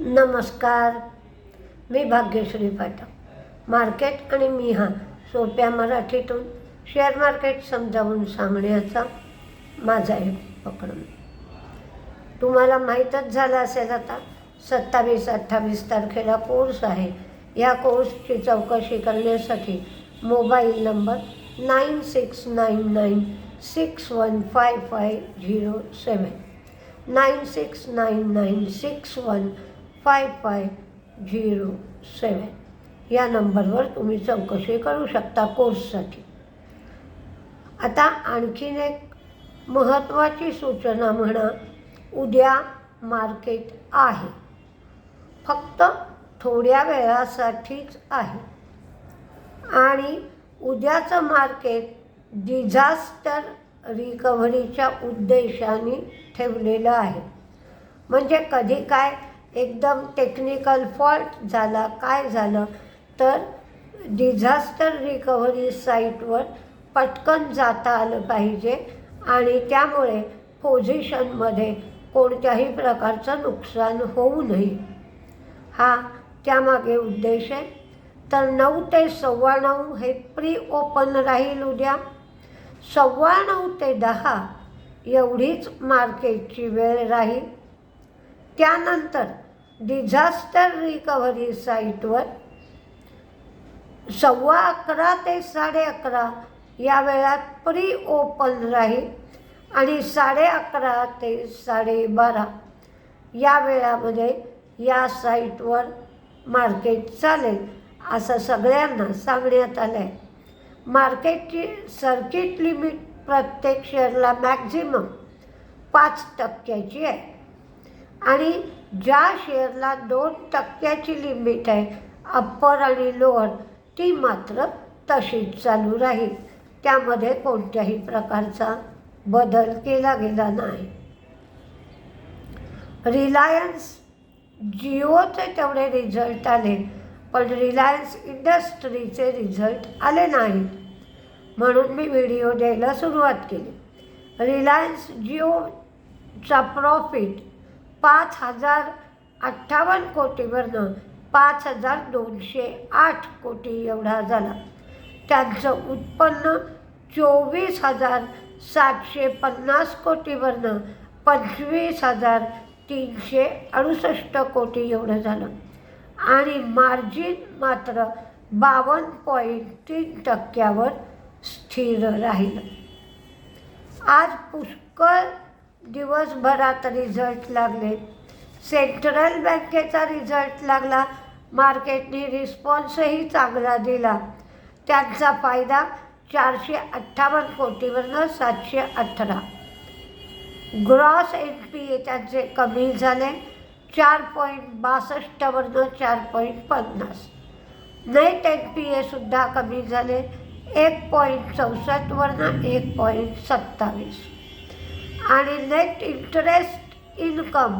नमस्कार मी भाग्यश्री पाठक. मार्केट आणि मी हा सोप्या मराठीतून शेअर मार्केट समजावून सांगण्याचा माझा एक उपक्रम. तुम्हाला माहीतच झालं असेल आता सत्तावीस अठ्ठावीस तारखेला कोर्स आहे. या कोर्सची चौकशी करण्यासाठी mobile number nine six nine nine six one five five zero seven nine six nine nine six one five five zero seven या नंबरवर तुम्ही चौकशी करू शकता कोर्ससाठी. आता आणखीन एक महत्त्वाची सूचना म्हणा उद्या मार्केट आहे. फक्त थोड्या वेळासाठीच आहे. आणि उद्याचं मार्केट डिझास्टर रिकव्हरीच्या उद्देशाने ठेवलेलं आहे. म्हणजे कधी काय एकदम टेक्निकल फॉल्ट झाला काय झालं? तर डिझास्टर रिकव्हरी साईटवर पटकन जाता आलं पाहिजे आणि त्यामुळे पोझिशनमध्ये कोणत्याही प्रकारचं नुकसान होऊ नये. हा त्यामागे उद्देश आहे. तर नऊ ते सव्वा नऊ हे प्री ओपन राहील उद्या. सव्वा नऊ ते दहा एवढीच मार्केटची वेळ राहील. त्यानंतर डिझास्टर रिकव्हरी साईटवर सव्वा अकरा ते साडे अकरा या वेळात प्री ओपन राहील आणि साडे अकरा ते साडेबारा या वेळामध्ये या साईटवर मार्केट चालेल असं सगळ्यांना सांगण्यात आलं आहे मार्केटची सर्किट लिमिट प्रत्येक शेअरला मॅक्झिमम पाच टक्क्याची आहे. आणि ज्या शेअरला दोन टक्क्याची लिमिट आहे अप्पर आणि लोअर ती मात्र तशीच चालू राहील. त्यामध्ये कोणत्याही प्रकारचा बदल केला गेला नाही. रिलायन्स जिओचे तेवढे रिझल्ट आले पण रिलायन्स इंडस्ट्रीचे रिझल्ट आले नाहीत म्हणून मी व्हिडिओ द्यायला सुरुवात केली. रिलायन्स जिओचा प्रॉफिट पाच हजार अठ्ठावन्न कोटीवरनं पाच हजार दोनशे आठ कोटी एवढा झाला. त्यांचं उत्पन्न चोवीस हजार सातशे पन्नास कोटीवरनं पंचवीस हजार तीनशे अडुसष्ट कोटी एवढं झालं. आणि मार्जिन मात्र बावन्न पॉईंट तीन टक्क्यावर स्थिर राहिलं. आज पुष्कळ दिवसभरात रिझल्ट लागले. सेंट्रल बँकेचा रिझल्ट लागला. मार्केटने रिस्पॉन्सही चांगला दिला. त्यांचा फायदा चारशे अठ्ठावन्न कोटीवरनं सातशे अठरा. ग्रॉस एन पी ए त्यांचे कमी झाले. चार पॉईंट बासष्टवरनं चार पॉईंट पन्नास. नेट एन पी एसुद्धा कमी झाले. एक पॉईंट चौसष्टवरनं एक पॉईंट सत्तावीस. आणि net interest income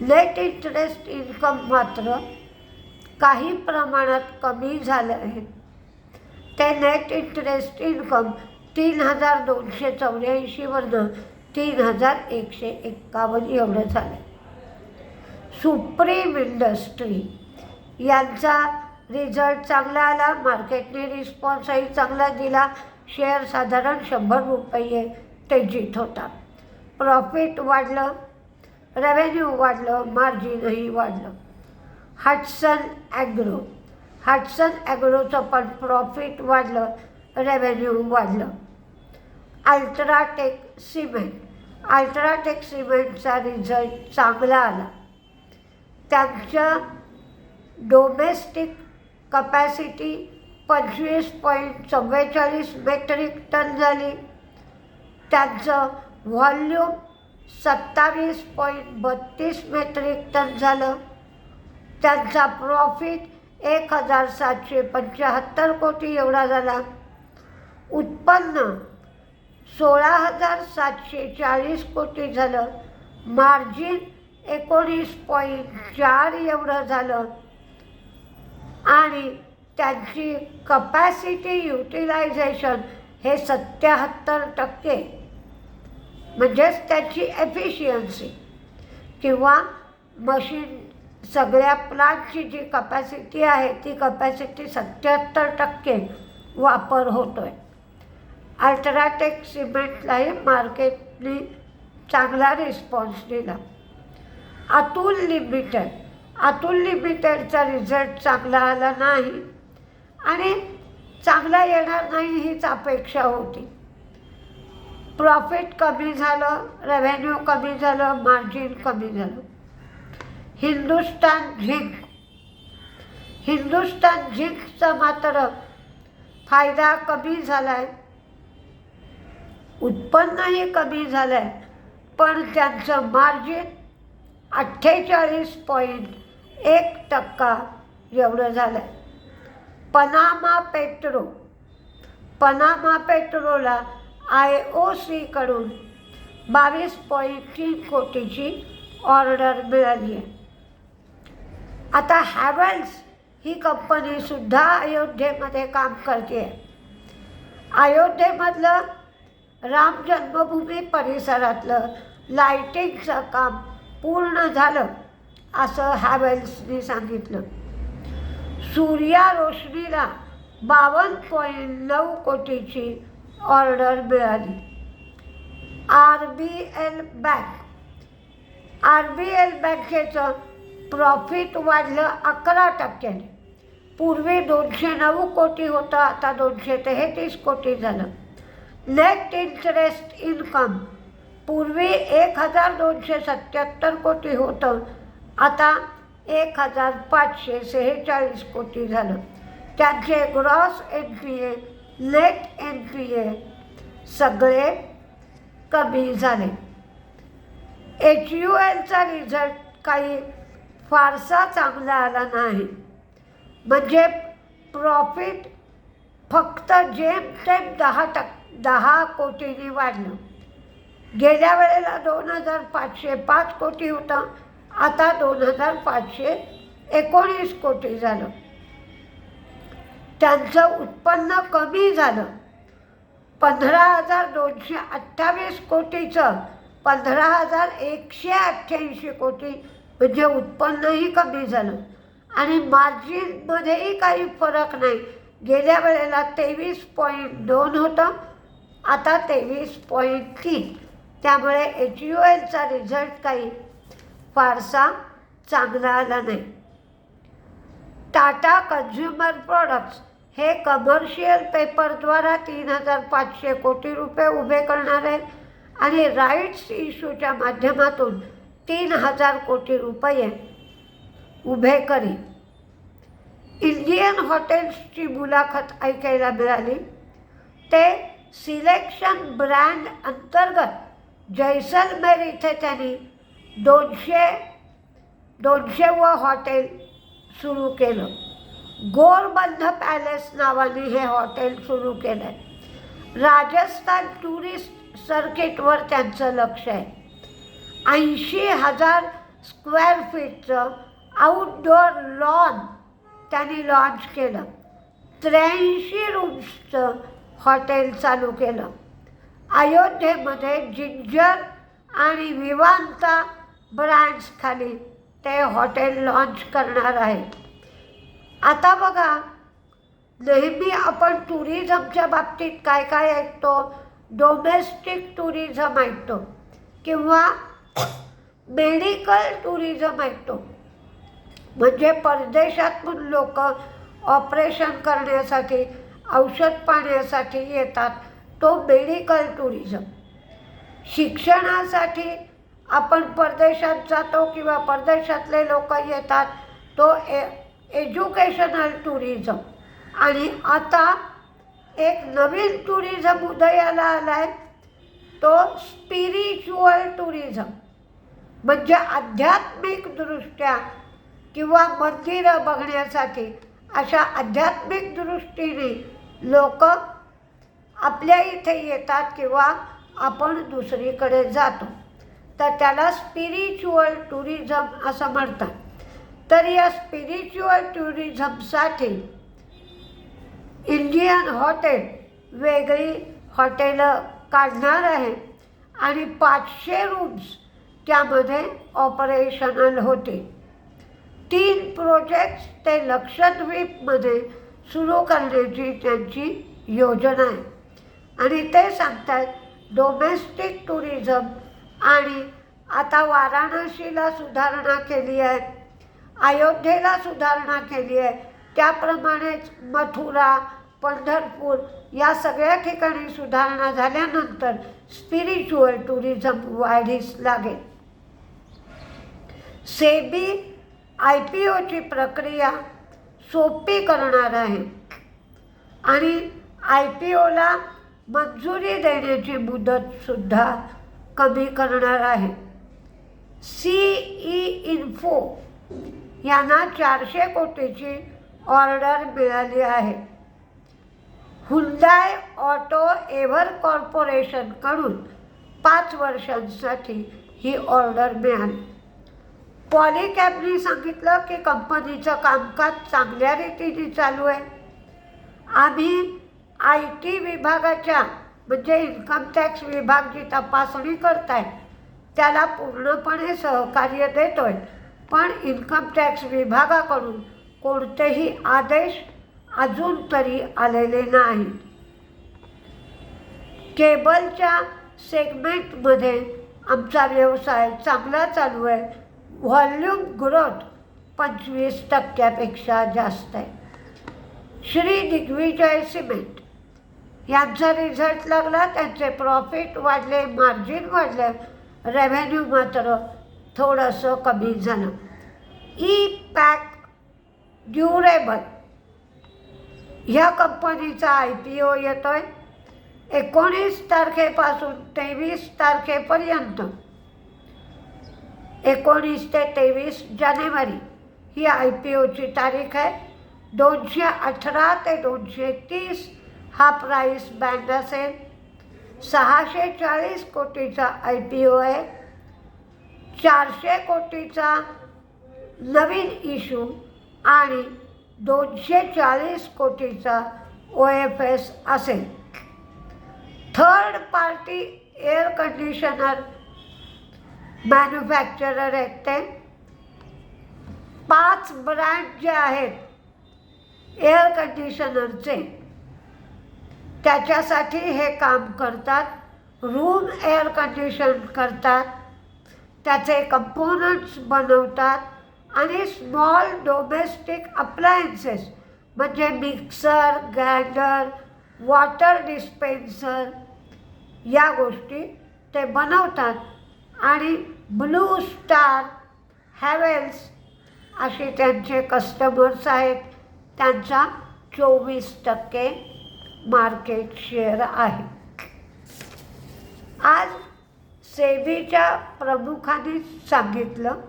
net interest income मात्र काही प्रमाणात कमी झालं आहे. ते नेट इंटरेस्ट इन्कम तीन हजार दोनशे चौऱ्याऐंशीवरनं तीन हजार एकशे एक्कावन्न एवढं झालं. सुप्रीम इंडस्ट्री यांचा रिझल्ट चांगला आला मार्केटने रिस्पॉन्सही चांगला दिला. शेअर साधारण शंभर रुपये तेजीत होता प्रॉफिट वाढलं रेव्हेन्यू वाढलं मार्जिनही वाढलं. हॅटसन ॲग्रो हॅटसन ॲग्रोचं पण प्रॉफिट वाढलं रेव्हेन्यू वाढलं. अल्ट्राटेक सिमेंट अल्ट्राटेक सिमेंटचा रिझल्ट चांगला आला. त्यांच्या डोमेस्टिक कपॅसिटी पंचवीस पॉईंट चव्वेचाळीस मेट्रिक टन झाली. त्यांचं व्हॉल्यूम सत्तावीस पॉईंट बत्तीस मेट्रिक टन झालं. त्यांचा प्रॉफिट एक हजार सातशे पंच्याहत्तर कोटी एवढा झाला. उत्पन्न सोळा हजार सातशे चाळीस कोटी झालं. मार्जिन एकोणीस पॉईंट चार एवढं झालं. आणि त्यांची कपॅसिटी युटिलायझेशन हे सत्याहत्तर टक्के. म्हणजेच त्याची एफिशियन्सी किंवा मशीन सगळ्या प्लांटची जी कपॅसिटी आहे ती कपॅसिटी सत्याहत्तर टक्के वापर होतो आहे अल्ट्राटेक सिमेंटलाही मार्केटने चांगला रिस्पॉन्स दिला. अतुल लिमिटेड अतुल लिमिटेडचा रिझल्ट चांगला आला नाही. आणि चांगला येणार नाही हीच अपेक्षा होती. प्रॉफिट कमी झालं रेव्हेन्यू कमी झालं मार्जिन कमी झालं. हिंदुस्तान झिंक. हिंदुस्तान झिंकचा मात्र फायदा कमी झाला आहे उत्पन्नही कमी झालं आहे पण त्यांचं मार्जिन अठ्ठेचाळीस पॉईंट एक टक्का एवढं झालं आहे पनामा पेट्रो. पनामा पेट्रोला आय ओ सीकडून बावीस पॉईंट तीन कोटीची ऑर्डर मिळाली आहे. आता हॅवेल्स ही कंपनीसुद्धा अयोध्येमध्ये काम करते आहे. अयोध्येमधलं राम जन्मभूमी परिसरातलं लाईटिंगचं काम पूर्ण झालं असं हॅवेल्सनी सांगितलं. सूर्या रोशनीला बावन्न पॉईंट नऊ कोटीची ऑर्डर मिळाली. R B L bank. R B L बँकेचं प्रॉफिट वाढलं अकरा टक्क्याने. पूर्वी दोनशे नऊ कोटी होतं आता दोनशे तेहतीस कोटी झालं. नेट इंटरेस्ट इन्कम पूर्वी एक हजार दोनशे सत्याहत्तर कोटी होतं आता एक हजार पाचशे सेहेचाळीस कोटी झालं. त्यांचे gross N P A net N P A सगळे कमी झाले. एच यू एलचा रिझल्ट काही फारसा चांगला आला नाही. म्हणजे प्रॉफिट फक्त जेमतेम दहा टक दहा कोटींनी वाढलं. गेल्या वेळेला दोन हजार पाचशे पाच कोटी होतं. आता दोन हजार पाचशे एकोणीस कोटी झालं. त्यांचं उत्पन्न कमी झालं. पंधरा हजार दोनशे अठ्ठावीस कोटीचं पंधरा हजार एकशे अठ्ठ्याऐंशी कोटी म्हणजे उत्पन्नही कमी झालं. आणि मार्जिनमध्येही काही फरक नाही. गेल्या वेळेला तेवीस पॉईंट दोन होतं आता तेवीस पॉईंट तीन. त्यामुळे एच यू एलचा रिझल्ट काही फारसा चांगला आला नाही. टाटा कन्झ्युमर प्रॉडक्ट्स हे कमर्शियल पेपरद्वारा तीन हजार पाचशे कोटी रुपये उभे करणार आहे आणि राईट्स इश्यूच्या माध्यमातून तीन हजार कोटी रुपये उभे करी. इंडियन हॉटेल्सची मुलाखत ऐकायला मिळाली. ते सिलेक्शन ब्रँड अंतर्गत जैसलमेर इथे त्यांनी दोनशे दोनशे व हॉटेल सुरू केलं. गोरबंध पॅलेस नावाने हे हॉटेल सुरू केलं आहे राजस्थान टुरिस्ट सर्किटवर त्यांचं लक्ष आहे. ऐंशी हजार स्क्वेअर फीटचं आउटडोअर लॉन त्यांनी लॉन्च केलं. त्र्याऐंशी रूम्सचं हॉटेल चालू केलं. अयोध्येमध्ये जिंजर आणि विवांता ब्रँड्सखाली ते हॉटेल लॉन्च करणार आहे. आता बघा नेहमी आपण टुरिझमच्या बाबतीत काय काय ऐकतो? डोमेस्टिक टुरिझम ऐकतो किंवा मेडिकल टुरिझम ऐकतो. म्हणजे परदेशातून लोक ऑपरेशन करण्यासाठी औषध पाण्यासाठी येतात तो मेडिकल टुरिझम. शिक्षणासाठी आपण परदेशात जातो किंवा परदेशातले लोक येतात तो ए एज्युकेशनल टुरिझम आणि आता एक नवीन टुरिझम उदयाला आला आहे तो स्पिरिच्युअल टुरिझम म्हणजे आध्यात्मिकदृष्ट्या किंवा मंदिरं बघण्यासाठी अशा आध्यात्मिक दृष्टीने लोक आपल्या इथे येतात किंवा आपण दुसरीकडे जातो. तर त्याला स्पिरिच्युअल टुरिझम असं म्हणतात. तर या स्पिरिच्युअल टुरिझमसाठी इंडियन हॉटेल वेगळी हॉटेलं काढणार आहे आणि पाचशे रूम्स त्यामध्ये ऑपरेशनल होते. तीन प्रोजेक्ट्स ते लक्षद्वीपमध्ये सुरू करण्याची त्यांची योजना आहे. आणि ते सांगतात डोमेस्टिक टुरिझम आणि आता वाराणसीला सुधारणा केली आहे. अयोध्येला सुधारणा केली आहे. त्याप्रमाणेच मथुरा पंढरपूर या सगळ्या ठिकाणी सुधारणा झाल्यानंतर स्पिरिच्युअल टुरिझम वाढीस लागेल. सेबी आय पी ओची प्रक्रिया सोपी करणार आहे आणि आय पी ओला मंजुरी देण्याची मुदतसुद्धा कमी करणार आहे. सी ई इन्फो यांना चारशे कोटीची ऑर्डर मिळाली आहे. हुंदाय ऑटो एव्हर कॉर्पोरेशनकडून पाच वर्षांसाठी ही ऑर्डर मिळाली. पॉलिकॅबनी सांगितलं की कंपनीचं कामकाज चांगल्या रीतीने चालू आहे. आम्ही आय टी विभागाच्या म्हणजे इन्कम टॅक्स विभाग जी तपासणी करत आहे त्याला पूर्णपणे सहकार्य देतो आहे पण इन्कम टॅक्स विभागाकडून कोणतेही आदेश अजून तरी आलेले नाहीत केबलच्या सेगमेंटमध्ये आमचा व्यवसाय चांगला चालू आहे. व्हॉल्यूम ग्रोथ पंचवीस टक्क्यापेक्षा जास्त आहे. श्री दिग्विजय सिमेंट. यांचा रिझल्ट लागला त्यांचे प्रॉफिट वाढले मार्जिन वाढले. रेव्हेन्यू मात्र थोडंसं कमी झालं. ई पॅक ड्युरेबल ह्या कंपनीचा आय पी ओ येतो आहे एकोणीस तारखेपासून तेवीस तारखेपर्यंत. एकोणीस ते तेवीस जानेवारी ही आय पी ओची तारीख आहे. दोनशे अठरा ते दोनशे तीस हा प्राईस बँड असेल. सहाशे चाळीस कोटीचा आय पी ओ आहे. चारशे कोटीचा नवीन इशू आणि दोनशे चाळीस कोटीचा ओ एफ एस असेल. Third party air conditioner manufacturer आहेत ते. पाच ब्रँड जे आहेत एअर कंडिशनरचे त्याच्यासाठी हे काम करतात. रूम एअर कंडिशन करतात. त्याचे कंपोनंट्स बनवतात. आणि स्मॉल डोमेस्टिक अप्लायन्सेस म्हणजे मिक्सर ग्राइंडर वॉटर डिस्पेन्सर या गोष्टी ते बनवतात. आणि ब्लू स्टार हॅवेल्स असे त्यांचे कस्टमर्स आहेत. त्यांचा चोवीस टक्के मार्केट शेअर आहे. आज सेबीच्या प्रमुखाने सांगितलं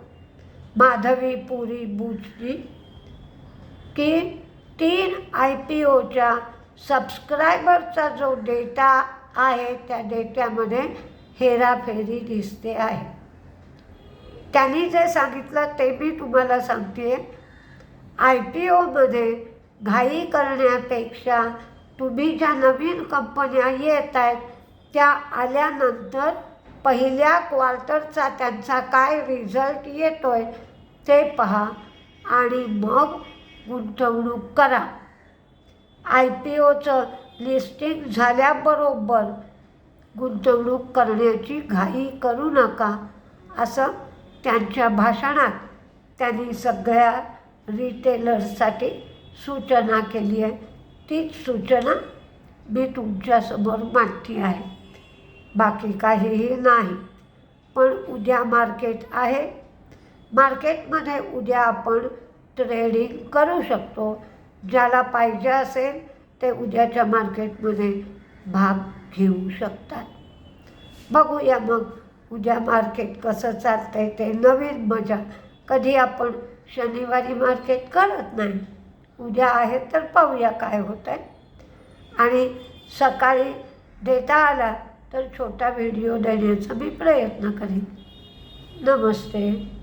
माधवी पुरी बुचनी की तीन आय पी ओच्या सबस्क्रायबरचा जो डेटा आहे त्या डेट्यामध्ये हेराफेरी दिसते आहे. त्यांनी जे सांगितलं ते मी तुम्हाला सांगते आय पी ओमध्ये घाई करण्यापेक्षा तुम्ही ज्या नवीन कंपन्या येत आहेत त्या आल्यानंतर पहिल्या क्वार्टरचा त्यांचा काय रिझल्ट येतो आहे ते पहा आणि मग गुंतवणूक करा. आय पी ओचं लिस्टिंग झाल्याबरोबर गुंतवणूक करण्याची घाई करू नका असं त्यांच्या भाषणात त्यांनी सगळ्या रिटेलर्ससाठी सूचना केली आहे. तीच सूचना मी तुमच्यासमोर मांडती आहे. बाकी काहीही नाही. पण उद्या मार्केट आहे. मार्केटमध्ये उद्या आपण ट्रेडिंग करू शकतो. ज्याला पाहिजे असेल ते उद्याच्या मार्केटमध्ये भाग घेऊ शकतात. बघूया मग उद्या मार्केट कसं चालतंय ते नवीन मजा. कधी आपण शनिवारी मार्केट करत नाही. उद्या आहे तर पाहूया काय होतं आहे आणि सकाळी देता आला तर छोटा व्हिडिओ देण्याचा मी प्रयत्न करीन. नमस्ते.